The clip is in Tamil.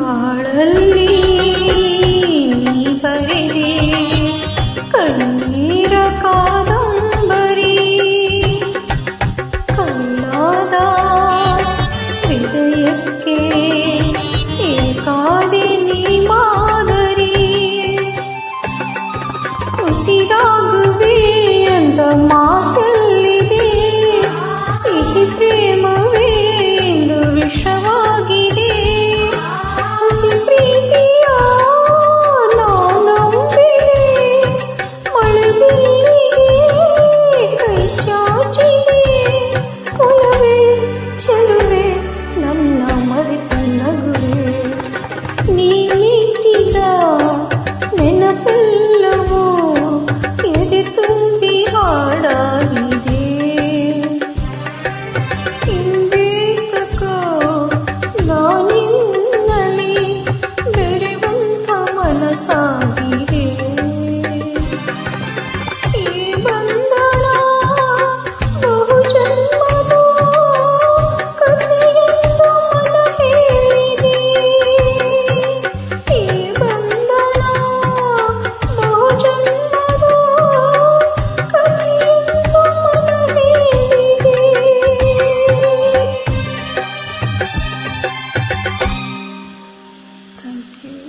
ಬಾಳಲ್ಲಿ ನೀ ಬರೆದೆ ಕಣ್ಣೀರ ಕಾದಂಬರಿ होगी